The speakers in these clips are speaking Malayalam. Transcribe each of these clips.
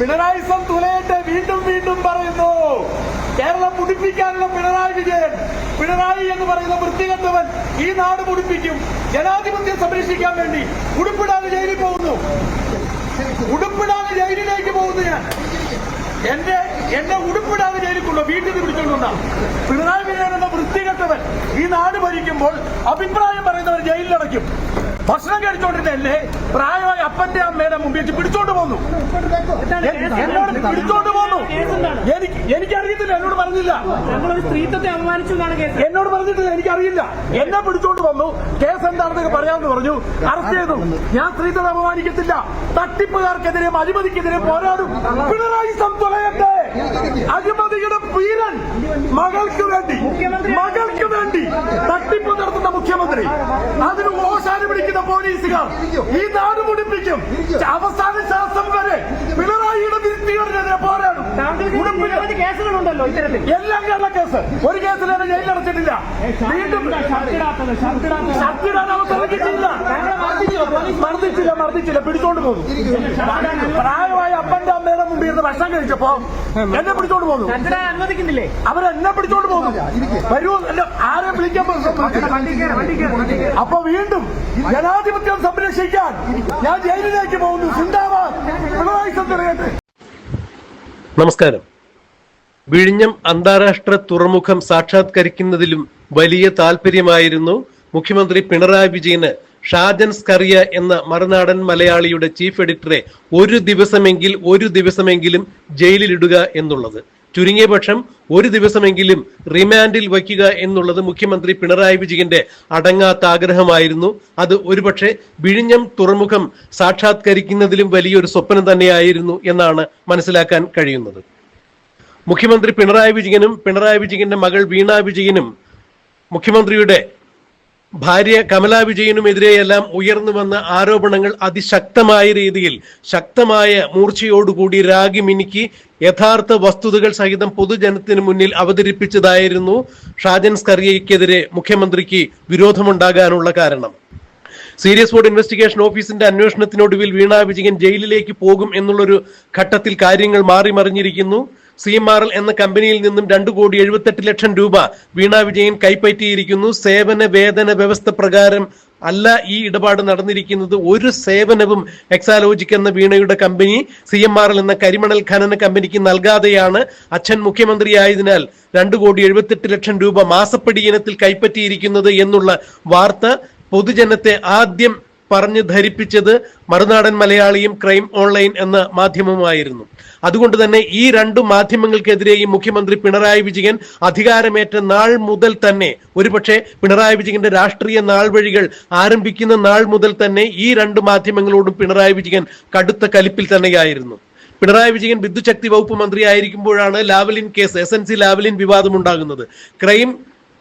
പിണറായി തുലയട്ടെ വീണ്ടും വീണ്ടും പറയുന്നു കേരളം മുടിപ്പിക്കാനുള്ള പിണറായി വിജയൻ പിണറായി എന്ന് പറയുന്ന വൃത്തികെട്ടവൻ ഈ നാട് മുടിപ്പിക്കും. ജനാധിപത്യം സംരക്ഷിക്കാൻ വേണ്ടി ഉടുപ്പിടാതെ ജയിലിൽ പോകുന്നു. ഉടുപ്പിടാതെ ജയിലിലേക്ക് പോകുന്നു ഞാൻ. എന്റെ എന്നെ ഉടുപ്പിടാതെ ജയിലിക്കുള്ള വീട്ടിൽ നിന്ന് പിടിച്ചോണ്ടുണ്ടാ പിണറായി വിജയൻ എന്ന വൃത്തികെട്ടവൻ ഈ നാട് ഭരിക്കുമ്പോൾ അഭിപ്രായം പറയുന്നവർ ജയിലിലടയ്ക്കും ഭക്ഷണം കഴിച്ചോണ്ടിരുന്നല്ലേ പ്രായമായ അപ്പന്റെ അമ്മയുടെ മുമ്പിൽ വെച്ച് പിടിച്ചോണ്ട് പോന്നു. എന്നോട് പിടിച്ചോണ്ട് പോന്നു. എനിക്ക് എനിക്കറിയത്തില്ല എന്നോട് പറഞ്ഞില്ല. സ്ത്രീത്വത്തെ അപമാനിച്ചു എന്നോട് പറഞ്ഞിട്ടില്ല എനിക്കറിയില്ല. എന്നെ പിടിച്ചോണ്ട് വന്നു. കേസ് എന്താണെന്നൊക്കെ പറയാമെന്ന് പറഞ്ഞു. അറസ്റ്റ് ചെയ്തു. ഞാൻ സ്ത്രീത്വത്തെ അപമാനിക്കത്തില്ല. തട്ടിപ്പുകാർക്കെതിരെ അഴിമതിക്കെതിരെ പോരാടും. പിണറായി സംതുലയട്ടെ അഴിമതിയുടെ പീരൻ മകൾക്ക് വേണ്ടി മകൾക്ക് വേണ്ടി തട്ടിപ്പ് നടത്തുന്ന മുഖ്യമന്ത്രി അതിന് ഓശാന പോലീസുകാർ ഈ നാട് മുടിപ്പിക്കും. അവസാന ശ്വാസം വരെ പിണറായിയുടെ വിരുദ്ധിയോടെ പോരാടും. കേസുകളുണ്ടല്ലോ ഇത്തരത്തിൽ. എല്ലാം കേരള കേസ്. ഒരു കേസിൽ എന്നെ ജയിലടച്ചിട്ടില്ല വീണ്ടും മർദ്ദിച്ചില്ല മർദ്ദിച്ചില്ല. പിടിച്ചോണ്ട് പോകും. പ്രായമായ അപ്പന്റെ അമ്മയുടെ മുമ്പിൽ ഇരുന്ന് ഭക്ഷണം കഴിച്ചപ്പോ എന്നെ പിടിച്ചോണ്ട് പോകുന്നു ഷർട്ടിടാൻ അനുവദിക്കുന്നില്ലേ? അവരെന്നെ പിടിച്ചോണ്ട് പോകുന്നു വരൂ എന്നെ ആരെ വിളിക്കാൻ അപ്പൊ വീണ്ടും ജനാധിപത്യം സംരക്ഷിക്കാൻ ഞാൻ ജയിലിലേക്ക് പോകുന്നു. നമസ്കാരം. വിഴിഞ്ഞം അന്താരാഷ്ട്ര തുറമുഖം സാക്ഷാത്കരിക്കുന്നതിലും വലിയ താല്പര്യമായിരുന്നു മുഖ്യമന്ത്രി പിണറായി വിജയന് ഷാജൻ സ്കറിയ എന്ന മറുനാടൻ മലയാളിയുടെ ചീഫ് എഡിറ്ററെ ഒരു ദിവസമെങ്കിൽ ഒരു ദിവസമെങ്കിലും ജയിലിലിടുക എന്നുള്ളത്. ചുരുങ്ങിയ പക്ഷം ഒരു ദിവസമെങ്കിലും റിമാൻഡിൽ വയ്ക്കുക എന്നുള്ളത് മുഖ്യമന്ത്രി പിണറായി വിജയന്റെ അടങ്ങാത്ത ആഗ്രഹമായിരുന്നു അത് ഒരുപക്ഷെ വിഴിഞ്ഞം തുറമുഖം സാക്ഷാത്കരിക്കുന്നതിലും വലിയൊരു സ്വപ്നം തന്നെയായിരുന്നു എന്നാണ് മനസ്സിലാക്കാൻ കഴിയുന്നത്. മുഖ്യമന്ത്രി പിണറായി വിജയനും പിണറായി വിജയന്റെ മകൾ വീണ വിജയനും മുഖ്യമന്ത്രിയുടെ ഭാര്യ കമലാ വിജയനുമെതിരെയെല്ലാം ഉയർന്നു വന്ന ആരോപണങ്ങൾ അതിശക്തമായ രീതിയിൽ ശക്തമായ മൂർച്ചയോടുകൂടി രാഗി മിനുക്കി യഥാർത്ഥ വസ്തുതകൾ സഹിതം പൊതുജനത്തിന് മുന്നിൽ അവതരിപ്പിച്ചതായിരുന്നു ഷാജൻ സ്കറിയയ്ക്കെതിരെ മുഖ്യമന്ത്രിക്ക് വിരോധമുണ്ടാകാനുള്ള കാരണം. സീരിയസ് ബോർഡ് ഇൻവെസ്റ്റിഗേഷൻ ഓഫീസിന്റെ അന്വേഷണത്തിനൊടുവിൽ വീണ വിജയൻ ജയിലിലേക്ക് പോകും എന്നുള്ളൊരു ഘട്ടത്തിൽ കാര്യങ്ങൾ മാറി മറിഞ്ഞിരിക്കുന്നു സി എം ആർ എൽ എന്ന കമ്പനിയിൽ നിന്നും രണ്ടു കോടി എഴുപത്തെട്ട് ലക്ഷം രൂപ വീണ വിജയൻ കൈപ്പറ്റിയിരിക്കുന്നു. സേവന വേതന വ്യവസ്ഥ പ്രകാരം അല്ല ഈ ഇടപാട് നടന്നിരിക്കുന്നത്. ഒരു സേവനവും എക്സാലോജിക് എന്ന വീണയുടെ company C M R L എന്ന കരിമണൽ ഖനന കമ്പനിക്ക് നൽകാതെയാണ് അച്ഛൻ മുഖ്യമന്ത്രിയായതിനാൽ രണ്ടു കോടി എഴുപത്തെട്ട് ലക്ഷം രൂപ മാസപ്പടി ഇനത്തിൽ കൈപ്പറ്റിയിരിക്കുന്നത് എന്നുള്ള വാർത്ത പൊതുജനത്തെ ആദ്യം പറഞ്ഞ് ധരിപ്പിച്ചത് മറുനാടൻ മലയാളിയും ക്രൈം ഓൺലൈൻ എന്ന മാധ്യമമായിരുന്നു അതുകൊണ്ട് തന്നെ ഈ രണ്ടു മാധ്യമങ്ങൾക്കെതിരെയും മുഖ്യമന്ത്രി പിണറായി വിജയൻ അധികാരമേറ്റ നാൾ മുതൽ തന്നെ ഒരുപക്ഷെ പിണറായി വിജയന്റെ രാഷ്ട്രീയ നാൾവഴികൾ ആരംഭിക്കുന്ന നാൾ മുതൽ തന്നെ ഈ രണ്ട് മാധ്യമങ്ങളോടും പിണറായി വിജയൻ കടുത്ത കലിപ്പിൽ തന്നെയായിരുന്നു. പിണറായി വിജയൻ വിദ്യുശക്തി വകുപ്പ് മന്ത്രിയായിരിക്കുമ്പോഴാണ് Lavalin case S N C Lavalin വിവാദം ഉണ്ടാകുന്നത് ക്രൈം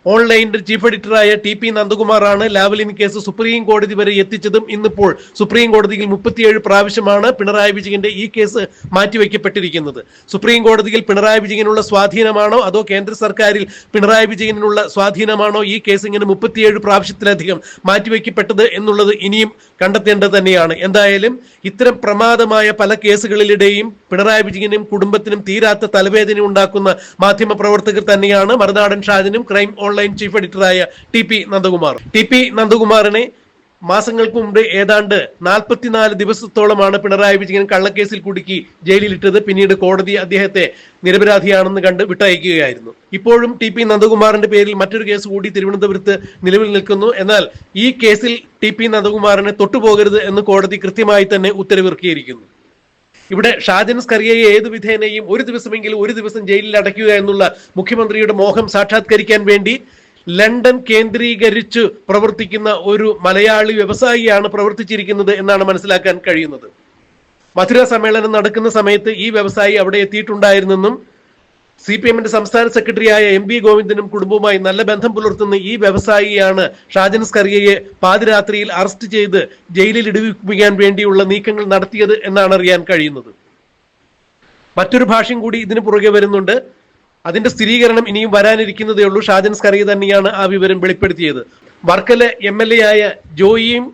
ഓൺലൈനിന്റെ ചീഫ് എഡിറ്ററായ ടി പി നന്ദകുമാറാണ് ലാവലിൻ കേസ് സുപ്രീം കോടതി വരെ എത്തിച്ചതും ഇന്നിപ്പോൾ സുപ്രീം കോടതിയിൽ മുപ്പത്തിയേഴ് പ്രാവശ്യമാണ് പിണറായി വിജയന്റെ ഈ കേസ് മാറ്റിവെക്കപ്പെട്ടിരിക്കുന്നത്. സുപ്രീം കോടതിയിൽ പിണറായി വിജയനുള്ള സ്വാധീനമാണോ? അതോ കേന്ദ്ര സർക്കാരിൽ പിണറായി വിജയനുള്ള സ്വാധീനമാണോ ഈ കേസ് ഇങ്ങനെ മുപ്പത്തിയേഴ് പ്രാവശ്യത്തിലധികം മാറ്റിവെക്കപ്പെട്ടത് എന്നുള്ളത് ഇനിയും കണ്ടെത്തേണ്ടത് തന്നെയാണ്. എന്തായാലും ഇത്തരം പ്രമാദമായ പല കേസുകളിലിടെയും പിണറായി വിജയനും കുടുംബത്തിനും തീരാത്ത തലവേദന ഉണ്ടാക്കുന്ന മാധ്യമ പ്രവർത്തകർ തന്നെയാണ്. മറുനാടൻ ഷാജനും crime online chief എഡിറ്ററായ T P Nandakumar. T P നന്ദകുമാറിനെ മാസങ്ങൾക്ക് മുമ്പ് ഏതാണ്ട് നാൽപ്പത്തിനാല് ദിവസത്തോളമാണ് പിണറായി വിജയൻ കള്ളക്കേസിൽ കുടുക്കി ജയിലിലിട്ടത്. പിന്നീട് കോടതി അദ്ദേഹത്തെ നിരപരാധിയാണെന്ന് കണ്ട് വിട്ടയക്കുകയായിരുന്നു. ഇപ്പോഴും ടി പി നന്ദകുമാറിന്റെ പേരിൽ മറ്റൊരു കേസ് കൂടി തിരുവനന്തപുരത്ത് നിലവിൽ നിൽക്കുന്നു. എന്നാൽ ഈ കേസിൽ ടി പി നന്ദകുമാറിനെ തൊട്ടുപോകരുത് എന്ന് കോടതി കൃത്യമായി തന്നെ ഉത്തരവിറക്കിയിരിക്കുന്നു. ഇവിടെ ഷാജൻ സ്കറിയയെ ഏത് വിധേനയും ഒരു ദിവസമെങ്കിലും ഒരു ദിവസം ജയിലിൽ അടയ്ക്കുക എന്നുള്ള മുഖ്യമന്ത്രിയുടെ മോഹം സാക്ഷാത്കരിക്കാൻ വേണ്ടി ലണ്ടൻ കേന്ദ്രീകരിച്ച് പ്രവർത്തിക്കുന്ന ഒരു മലയാളി വ്യവസായിയാണ് പ്രവർത്തിച്ചിരിക്കുന്നത് എന്നാണ് മനസ്സിലാക്കാൻ കഴിയുന്നത്. മധുര സമ്മേളനം നടക്കുന്ന സമയത്ത് ഈ വ്യവസായി അവിടെ എത്തിയിട്ടുണ്ടായിരുന്നെന്നും സി പി എമ്മിന്റെ സംസ്ഥാന സെക്രട്ടറിയായ എം വി ഗോവിന്ദനും കുടുംബവുമായി നല്ല ബന്ധം പുലർത്തുന്ന ഈ വ്യവസായിയാണ് ഷാജൻ സ്കറിയയെ പാതിരാത്രിയിൽ അറസ്റ്റ് ചെയ്ത് ജയിലിൽ ഇടിവിപ്പിക്കാൻ വേണ്ടിയുള്ള നീക്കങ്ങൾ നടത്തിയത് എന്നാണ് അറിയാൻ കഴിയുന്നത്. മറ്റൊരു ഭാഷ്യം കൂടി ഇതിന് പുറകെ വരുന്നുണ്ട്. അതിന്റെ സ്ഥിരീകരണം ഇനിയും വരാനിരിക്കുന്നതേ ഉള്ളൂ ഷാജൻ സ്കറിയ തന്നെയാണ് ആ വിവരം വെളിപ്പെടുത്തിയത്. വർക്കല എം എൽ എ ആയ ജോയിയും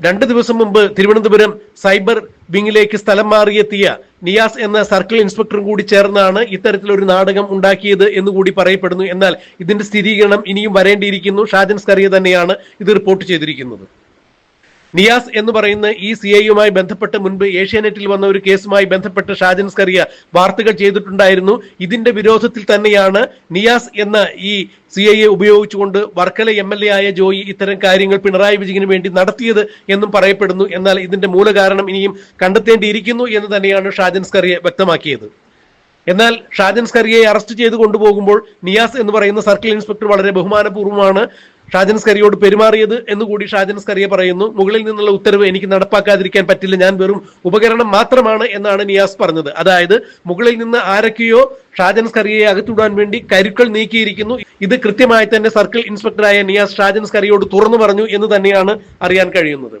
രണ്ട് ദിവസം മുമ്പ് തിരുവനന്തപുരം സൈബർ വിങ്ങിലേക്ക് സ്ഥലം മാറിയെത്തിയ നിയാസ് എന്ന സർക്കിൾ ഇൻസ്പെക്ടറും കൂടി ചേർന്നാണ് ഇത്തരത്തിലൊരു നാടകം ഉണ്ടാക്കിയത് എന്ന് കൂടി പറയപ്പെടുന്നു. എന്നാൽ ഇതിന്റെ സ്ഥിരീകരണം ഇനിയും വരേണ്ടിയിരിക്കുന്നു. ഷാജൻ സ്കറിയ തന്നെയാണ് ഇത് റിപ്പോർട്ട് ചെയ്തിരിക്കുന്നത്. നിയാസ് എന്ന് പറയുന്ന ഈ സി ഐയുമായി ബന്ധപ്പെട്ട് മുൻപ് ഏഷ്യാനെറ്റിൽ വന്ന ഒരു കേസുമായി ബന്ധപ്പെട്ട് ഷാജൻ സ്കറിയ വാർത്തകൾ ചെയ്തിട്ടുണ്ടായിരുന്നു. ഇതിന്റെ വിരോധത്തിൽ തന്നെയാണ് നിയാസ് എന്ന ഈ സി ഐയെ ഉപയോഗിച്ചുകൊണ്ട് വർക്കല എം എൽ എ ആയ ജോയി ഇത്തരം കാര്യങ്ങൾ പിണറായി വിജയന് വേണ്ടി നടത്തിയത് എന്നും പറയപ്പെടുന്നു. എന്നാൽ ഇതിന്റെ മൂലകാരണം ഇനിയും കണ്ടെത്തേണ്ടിയിരിക്കുന്നു എന്ന് തന്നെയാണ് ഷാജൻ സ്കറിയ വ്യക്തമാക്കിയത്. എന്നാൽ ഷാജൻ സ്കറിയെ അറസ്റ്റ് ചെയ്ത് കൊണ്ടുപോകുമ്പോൾ നിയാസ് എന്ന് പറയുന്ന സർക്കിൾ ഇൻസ്പെക്ടർ വളരെ ബഹുമാനപൂർവമാണ്. ഷാജൻ സ്കറിയോട് പെരുമാറിയത് എന്ന് കൂടി ഷാജൻ സ്കറിയ പറയുന്നു. മുകളിൽ നിന്നുള്ള ഉത്തരവ് എനിക്ക് നടപ്പാക്കാതിരിക്കാൻ പറ്റില്ല. ഞാൻ വെറും ഉപകരണം മാത്രമാണ് എന്നാണ് നിയാസ് പറഞ്ഞത്. അതായത് മുകളിൽ നിന്ന് ആരൊക്കെയോ ഷാജൻ സ്കറിയെ അകത്തുവിടാൻ വേണ്ടി കരുക്കൾ നീക്കിയിരിക്കുന്നു. ഇത് കൃത്യമായി തന്നെ സർക്കിൾ ഇൻസ്പെക്ടറായ നിയാസ് ഷാജൻ സ്കറിയോട് തുറന്നു പറഞ്ഞു എന്ന് തന്നെയാണ് അറിയാൻ കഴിയുന്നത്.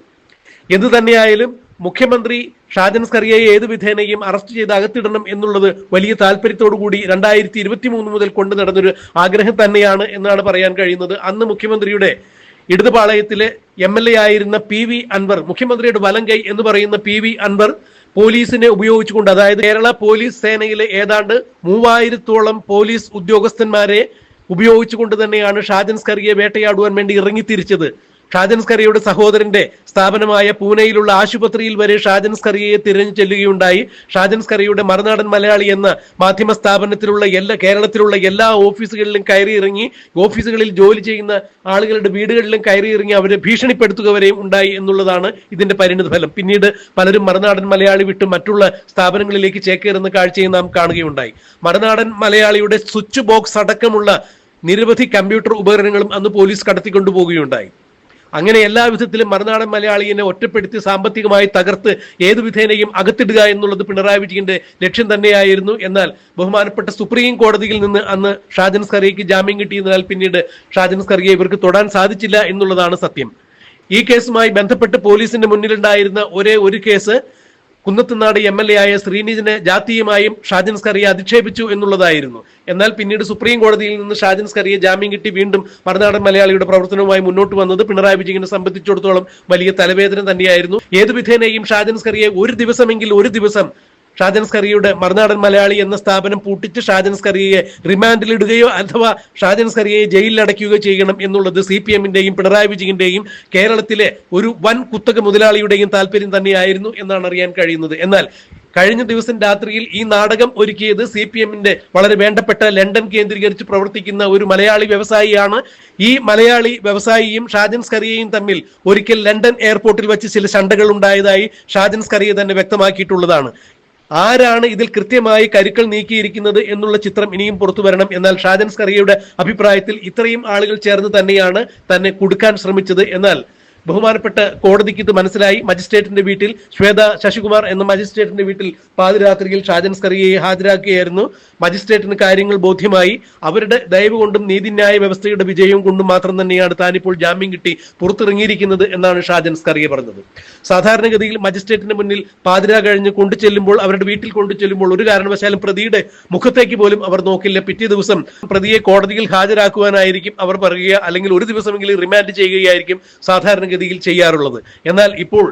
എന്തു തന്നെയായാലും മുഖ്യമന്ത്രി ഷാജൻ സ്കറിയയെ ഏത് വിധേനയും അറസ്റ്റ് ചെയ്ത് അകത്തിടണം എന്നുള്ളത് വലിയ താല്പര്യത്തോടുകൂടി രണ്ടായിരത്തി ഇരുപത്തി മൂന്ന് മുതൽ കൊണ്ടു നടന്നൊരു ആഗ്രഹം തന്നെയാണ് എന്നാണ് പറയാൻ കഴിയുന്നത്. അന്ന് മുഖ്യമന്ത്രിയുടെ ഇടതുപാളയത്തിലെ എം എൽ എ ആയിരുന്ന പി വി അൻവർ മുഖ്യമന്ത്രിയുടെ വലം കൈ എന്ന് പറയുന്ന പി വി അൻവർ പോലീസിനെ ഉപയോഗിച്ചുകൊണ്ട് അതായത് കേരള പോലീസ് സേനയിലെ ഏതാണ്ട് മൂവായിരത്തോളം പോലീസ് ഉദ്യോഗസ്ഥന്മാരെ ഉപയോഗിച്ചുകൊണ്ട് തന്നെയാണ് ഷാജൻ സ്കറിയെ വേട്ടയാടുവാൻ വേണ്ടി ഇറങ്ങിത്തിരിച്ചത്. ഷാജൻ സ്കറിയയുടെ സഹോദരന്റെ സ്ഥാപനമായ പൂനെയിലുള്ള ആശുപത്രിയിൽ വരെ ഷാജൻ സ്കറിയയെ തിരഞ്ഞു ചെല്ലുകയുണ്ടായി. ഷാജൻ സ്കറിയയുടെ മറുനാടൻ മലയാളി എന്ന മാധ്യമ സ്ഥാപനത്തിലുള്ള എല്ലാ കേരളത്തിലുള്ള എല്ലാ ഓഫീസുകളിലും കയറി ഇറങ്ങി ഓഫീസുകളിൽ ജോലി ചെയ്യുന്ന ആളുകളുടെ വീടുകളിലും കയറി ഇറങ്ങി അവരെ ഭീഷണിപ്പെടുത്തുക വരെയും ഉണ്ടായി എന്നുള്ളതാണ് ഇതിന്റെ പരിണിത ഫലം. പിന്നീട് പലരും മറുനാടൻ മലയാളി വിട്ട് മറ്റുള്ള സ്ഥാപനങ്ങളിലേക്ക് ചേക്കേറുന്ന കാഴ്ചയും നാം കാണുകയുണ്ടായി. മറുനാടൻ മലയാളിയുടെ സ്വിച്ച് ബോക്സ് അടക്കമുള്ള നിരവധി കമ്പ്യൂട്ടർ ഉപകരണങ്ങളും അന്ന് പോലീസ് കടത്തിക്കൊണ്ടുപോകുകയുണ്ടായി. അങ്ങനെ എല്ലാ വിധത്തിലും മറുനാടൻ മലയാളിയെ ഒറ്റപ്പെടുത്തി സാമ്പത്തികമായി തകർത്ത് ഏതു വിധേനയും അകത്തിടുക എന്നുള്ളത് പിണറായി വിജയന്റെ ലക്ഷ്യം തന്നെയായിരുന്നു. എന്നാൽ ബഹുമാനപ്പെട്ട സുപ്രീം കോടതിയിൽ നിന്ന് അന്ന് ഷാജൻ സ്കറിയയ്ക്ക് ജാമ്യം കിട്ടിയതിനാൽ പിന്നീട് ഷാജൻ സ്കറിയെ ഇവർക്ക് തൊടാൻ സാധിച്ചില്ല എന്നുള്ളതാണ് സത്യം. ഈ കേസുമായി ബന്ധപ്പെട്ട് പോലീസിന്റെ മുന്നിലുണ്ടായിരുന്ന ഒരേ ഒരു case Kunnathunad M L A ആയ ശ്രീനിജിനെ ജാതീയമായും ഷാജൻ സ്കറിയെ അധിക്ഷേപിച്ചു എന്നുള്ളതായിരുന്നു. എന്നാൽ പിന്നീട് സുപ്രീം കോടതിയിൽ നിന്ന് ഷാജൻ സ്കറിയെ ജാമ്യം കിട്ടി വീണ്ടും മറുനാടൻ മലയാളിയുടെ പ്രവർത്തനവുമായി മുന്നോട്ട് വന്നത് പിണറായി വിജയനെ സംബന്ധിച്ചിടത്തോളം വലിയ തലവേദന തന്നെയായിരുന്നു. ഏതു വിധേനയും ഷാജൻ സ്കറിയെ ഒരു ദിവസമെങ്കിൽ ഒരു ദിവസം ഷാജൻ സ്കറിയുടെ മറുനാടൻ മലയാളി എന്ന സ്ഥാപനം പൂട്ടിച്ച് ഷാജൻ സ്കറിയെ റിമാൻഡിലിടുകയോ അഥവാ ഷാജൻ സ്കറിയെ ജയിലിൽ അടയ്ക്കുകയോ ചെയ്യണം എന്നുള്ളത് സി പി എമ്മിന്റെയും പിണറായി വിജയന്റെയും കേരളത്തിലെ ഒരു വൻ കുത്തക മുതലാളിയുടെയും താല്പര്യം തന്നെയായിരുന്നു എന്നാണ് അറിയാൻ കഴിയുന്നത്. എന്നാൽ കഴിഞ്ഞ ദിവസം രാത്രിയിൽ ഈ നാടകം ഒരുക്കിയത് സി പി എമ്മിന്റെ വളരെ വേണ്ടപ്പെട്ട ലണ്ടൻ കേന്ദ്രീകരിച്ച് പ്രവർത്തിക്കുന്ന ഒരു മലയാളി വ്യവസായിയാണ്. ഈ മലയാളി വ്യവസായിയും ഷാജൻ സ്കറിയയും തമ്മിൽ ഒരിക്കൽ ലണ്ടൻ എയർപോർട്ടിൽ വെച്ച് ചില ശണ്ടകൾ ഉണ്ടായതായി ഷാജൻ സ്കറിയ തന്നെ വ്യക്തമാക്കിയിട്ടുള്ളതാണ്. ആരാണ് ഇതിൽ കൃത്യമായി കരുക്കൾ നീക്കിയിരിക്കുന്നത് എന്നുള്ള ചിത്രം ഇനിയും പുറത്തു വരണം. എന്നാൽ ഷാജൻസ് കറിയയുടെ അഭിപ്രായത്തിൽ ഇത്രയും ആളുകൾ ചേർന്ന് തന്നെയാണ് തന്നെ കുടുക്കാൻ ശ്രമിച്ചത്. എന്നാൽ ബഹുമാനപ്പെട്ട കോടതിക്ക് ഇത് മനസ്സിലായി. മജിസ്ട്രേറ്റിന്റെ വീട്ടിൽ ശ്വേത ശശികുമാർ എന്ന മജിസ്ട്രേറ്റിന്റെ വീട്ടിൽ പാതിരാത്രിയിൽ ഷാജൻ സ്കറിയെ ഹാജരാക്കുകയായിരുന്നു. മജിസ്ട്രേറ്റിന് കാര്യങ്ങൾ ബോധ്യമായി. അവരുടെ ദയവ് കൊണ്ടും നീതിന്യായ വ്യവസ്ഥയുടെ വിജയവും കൊണ്ടും മാത്രം തന്നെയാണ് താനിപ്പോൾ ജാമ്യം കിട്ടി പുറത്തിറങ്ങിയിരിക്കുന്നത് എന്നാണ് ഷാജൻ സ്കറിയ പറഞ്ഞത്. സാധാരണഗതിയിൽ മജിസ്ട്രേറ്റിന് മുന്നിൽ പാതിര കഴിഞ്ഞ് കൊണ്ടു ചെല്ലുമ്പോൾ അവരുടെ വീട്ടിൽ കൊണ്ടു ചെല്ലുമ്പോൾ ഒരു കാരണവശാലും പ്രതിയുടെ മുഖത്തേക്ക് പോലും അവർ നോക്കില്ല. പിറ്റേ ദിവസം പ്രതിയെ കോടതിയിൽ ഹാജരാക്കുവാനായിരിക്കും അവർ പറയുക. അല്ലെങ്കിൽ ഒരു ദിവസമെങ്കിലും റിമാൻഡ് ചെയ്യുകയായിരിക്കും സാധാരണഗതിയിൽ ചെയ്യാറുള്ളത്. എന്നാൽ ഇപ്പോൾ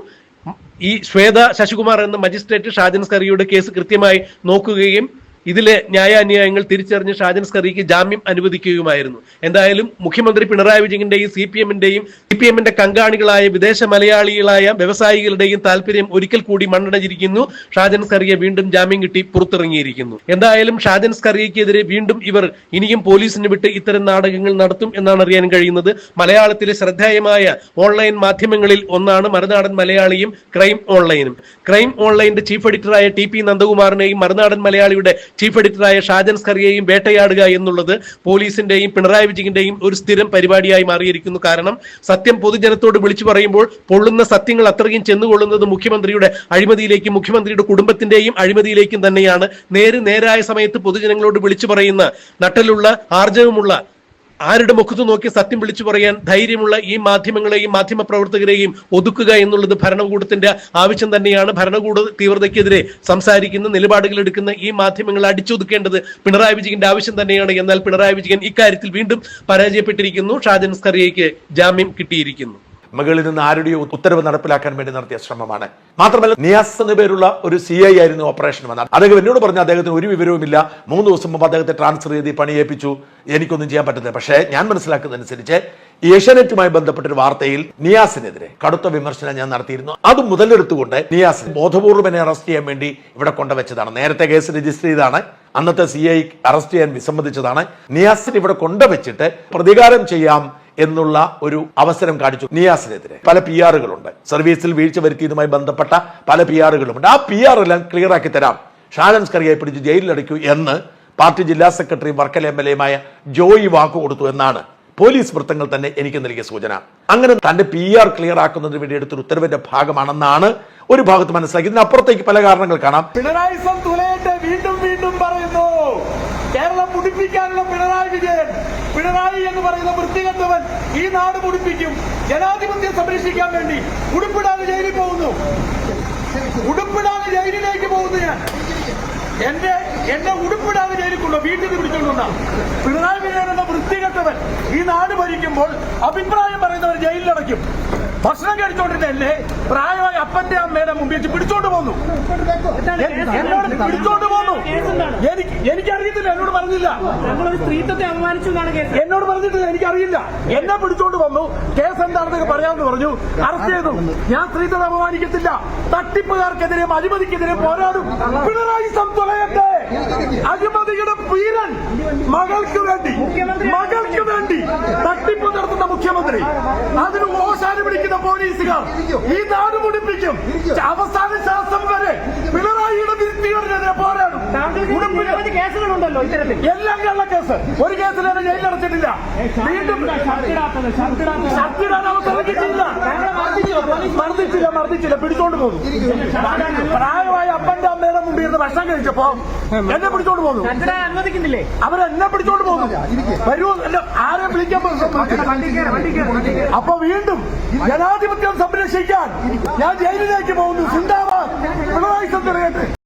ഈ ശ്വേത ശശികുമാർ എന്ന മജിസ്ട്രേറ്റ് ഷാജൻ സ്കറിയുടെ കേസ് കൃത്യമായി നോക്കുകയും ഇതിലെ ന്യായാന്യായങ്ങൾ തിരിച്ചറിഞ്ഞ് ഷാജൻ സ്കറിക്ക് ജാമ്യം അനുവദിക്കുകയുമായിരുന്നു. എന്തായാലും മുഖ്യമന്ത്രി പിണറായി വിജയന്റെയും സി പി എമ്മിന്റെയും സി പി എമ്മിന്റെ കങ്കാണികളായ വിദേശ മലയാളികളായ വ്യവസായികളുടെയും താല്പര്യം ഒരിക്കൽ കൂടി മണ്ണടഞ്ഞിരിക്കുന്നു. ഷാജൻ സ്കറിയെ വീണ്ടും ജാമ്യം കിട്ടി പുറത്തിറങ്ങിയിരിക്കുന്നു. എന്തായാലും ഷാജൻ സ്കറിയക്കെതിരെ വീണ്ടും ഇവർ ഇനിയും പോലീസിന് വിട്ട് ഇത്തരം നാടകങ്ങൾ നടത്തും എന്നാണ് അറിയാൻ കഴിയുന്നത്. മലയാളത്തിലെ ശ്രദ്ധേയമായ ഓൺലൈൻ മാധ്യമങ്ങളിൽ ഒന്നാണ് മറുനാടൻ മലയാളിയും ക്രൈം ഓൺലൈനും. ക്രൈം ഓൺലൈന്റെ ചീഫ് എഡിറ്ററായ ടി പി നന്ദകുമാറിനെയും മറുനാടൻ മലയാളിയുടെ ചീഫ് എഡിറ്ററായ ഷാജൻ സ്കറിയെയും വേട്ടയാടുക എന്നുള്ളത് പോലീസിന്റെയും പിണറായി വിജയന്റെയും ഒരു സ്ഥിരം പരിപാടിയായി മാറിയിരിക്കുന്നു. കാരണം സത്യം പൊതുജനത്തോട് വിളിച്ചു പറയുമ്പോൾ പൊള്ളുന്ന സത്യങ്ങൾ അത്രയും ചെന്നുകൊള്ളുന്നത് മുഖ്യമന്ത്രിയുടെ അഴിമതിയിലേക്കും മുഖ്യമന്ത്രിയുടെ കുടുംബത്തിന്റെയും അഴിമതിയിലേക്കും തന്നെയാണ്. നേര് നേരായ സമയത്ത് പൊതുജനങ്ങളോട് വിളിച്ചു പറയുന്ന നട്ടലുള്ള ആർജവമുള്ള ആരുടെ മുഖത്ത് നോക്കി സത്യം വിളിച്ചു പറയാൻ ധൈര്യമുള്ള ഈ മാധ്യമങ്ങളെയും മാധ്യമ പ്രവർത്തകരെയും ഒതുക്കുക എന്നുള്ളത് ഭരണകൂടത്തിന്റെ ആവശ്യം തന്നെയാണ്. ഭരണകൂട തീവ്രതയ്ക്കെതിരെ സംസാരിക്കുന്ന നിലപാടുകൾ എടുക്കുന്ന ഈ മാധ്യമങ്ങളെ അടിച്ചൊതുക്കേണ്ടത് പിണറായി വിജയന്റെ ആവശ്യം തന്നെയാണ്. എന്നാൽ പിണറായി വിജയൻ ഇക്കാര്യത്തിൽ വീണ്ടും പരാജയപ്പെട്ടിരിക്കുന്നു. ഷാജൻ സ്കറിയയ്ക്ക് ജാമ്യം കിട്ടിയിരിക്കുന്നു. മുകളിൽ നിന്ന് ആരുടെയോ ഉത്തരവ് നടപ്പിലാക്കാൻ വേണ്ടി നടത്തിയ ശ്രമമാണ്. മാത്രമല്ല നിയാസ് എന്ന പേരുള്ള ഒരു സി ഐ ആയിരുന്നു ഓപ്പറേഷൻ വന്നത്. അദ്ദേഹം എന്നോട് പറഞ്ഞ അദ്ദേഹത്തിന് ഒരു വിവരവുമില്ല. മൂന്ന് ദിവസം മുമ്പ് അദ്ദേഹത്തെ ട്രാൻസ്ഫർ ചെയ്ത് പണി ഏൽപ്പിച്ചു. എനിക്കൊന്നും ചെയ്യാൻ പറ്റുന്നില്ല പക്ഷേ ഞാൻ മനസ്സിലാക്കുന്നതനുസരിച്ച് ഏഷ്യാനെറ്റുമായി ബന്ധപ്പെട്ട ഒരു വാർത്തയിൽ നിയാസിനെതിരെ കടുത്ത വിമർശനം ഞാൻ നടത്തിയിരുന്നു. അത് മുതലെടുത്തുകൊണ്ട് നിയാസ് ബോധപൂർവം എന്നെ അറസ്റ്റ് ചെയ്യാൻ വേണ്ടി ഇവിടെ കൊണ്ടുവച്ചതാണ്. നേരത്തെ കേസ് രജിസ്റ്റർ ചെയ്താണ് അന്നത്തെ സി അറസ്റ്റ് ചെയ്യാൻ വിസമ്മതിച്ചതാണ്. നിയാസിനെ ഇവിടെ കൊണ്ടുവച്ചിട്ട് പ്രതികാരം ചെയ്യാം എന്നുള്ള ഒരു അവസരം കാണിച്ചു. നിയാസിനെതിരെ പല പി ആറുകളുണ്ട് സർവീസിൽ വീഴ്ച വരുത്തിയതുമായി ബന്ധപ്പെട്ട പല പി ആറുകളുമുണ്ട് ആ പി ആർ എല്ലാം ക്ലിയർ ആക്കി തരാം. ഷാജൻ സ്കറിയെ പിടിച്ച് ജയിലിലടയ്ക്കൂ എന്ന് പാർട്ടി ജില്ലാ സെക്രട്ടറി വർക്കല എം എൽ എമായ ജോയി വാക്കു കൊടുത്തു എന്നാണ് പോലീസ് വൃത്തങ്ങൾ തന്നെ എനിക്ക് നൽകിയ സൂചന. അങ്ങനെ തന്റെ പി ആർ ക്ലിയർ ആക്കുന്നതിന് വേണ്ടി എടുത്തൊരു ഉത്തരവിന്റെ ഭാഗമാണെന്നാണ് ഒരു ഭാഗത്ത് മനസ്സിലാക്കി. ഇതിനപ്പുറത്തേക്ക് പല കാരണങ്ങൾ കാണാം. പിണറായി വീണ്ടും വീണ്ടും പറയുന്നു. കേരളം പിണറായി വിജയൻ. പിണറായി എന്ന് പറയുന്ന വൃത്തികെട്ടവൻ ഈ നാട് മുടിപ്പിക്കും. ജനാധിപത്യം സംരക്ഷിക്കാൻ വേണ്ടി ഉടുപ്പിടാതെ ജയിലിൽ പോകുന്നു. ഉടുപ്പിടാതെ ജയിലിലേക്ക് പോകുന്നു ഞാൻ. എന്റെ എന്നെ ജയിലിൽ കൊണ്ടു വീട്ടിൽ നിന്ന് പിണറായി വിജയൻ എന്ന വൃത്തികെട്ടവൻ ഈ നാട് ഭരിക്കുമ്പോൾ അഭിപ്രായം പറയുന്നവർ ജയിലിലടയ്ക്കും. ഭക്ഷണം കഴിച്ചോണ്ടിരുന്ന എന്നെ പ്രായമായ അപ്പന്റെ അമ്മയുടെ മുമ്പിൽ വെച്ച് പിടിച്ചോണ്ട് പോന്നു. എന്നോട് പിടിച്ചോണ്ട് പോന്നു. എനിക്ക് എനിക്കറിയത്തില്ല. എന്നോട് പറഞ്ഞില്ല. സ്ത്രീത്വത്തെ അപമാനിച്ചു എന്നോട് പറഞ്ഞിട്ടില്ല. എനിക്കറിയില്ല. എന്നെ പിടിച്ചോണ്ട് വന്നു. കേസ് എന്താണെന്നൊക്കെ പറയാമെന്ന് പറഞ്ഞു. അറസ്റ്റ് ചെയ്തു. ഞാൻ സ്ത്രീത്വത്തെ അപമാനിക്കത്തില്ല. തട്ടിപ്പുകാർക്കെതിരെയും അഴിമതിക്കെതിരെയും പോരാടും. പിണറായി സംതുലയട്ടെ അഴിമതിയുടെ വീരൻ മകൾക്ക് വേണ്ടി മകൾക്ക് വേണ്ടി തട്ടിപ്പ് നടത്തുന്ന മുഖ്യമന്ത്രി. അതിന് ഓശാന് പിടിക്കുന്ന പോലീസുകാർ ഈ നാട് മുടിപ്പിക്കും. അവസാന ശ്വാസം വരെ പിണറായിയുടെ വിരുത്തിയോടിനെതിരെ പോരാടും. കേസുകളുണ്ടല്ലോ ഇത്തരത്തിൽ. എല്ലാം കള്ള കേസ്. ഒരു കേസിൽ എന്നെ ജയിലടച്ചിട്ടില്ല വീണ്ടും മർദ്ദിച്ചില്ല മർദ്ദിച്ചില്ല. പിടിച്ചോണ്ട് പോകും. പ്രായമായ അപ്പന്റെ അമ്മയുടെ മുമ്പിൽ ഇരുന്ന് ഭക്ഷണം കഴിച്ചപ്പോ എന്നെ പിടിച്ചോണ്ട് പോകുന്നു. അനുവദിക്കുന്നില്ലേ? അവരെന്നെ പിടിച്ചോണ്ട് പോകുന്നു. വരൂ ആരെ വിളിക്കാൻ അപ്പൊ വീണ്ടും ജനാധിപത്യം സംരക്ഷിക്കാൻ ഞാൻ ജയിലിലേക്ക് പോകുന്നു. സിന്ദാബാദ് പിണറായി സത്യം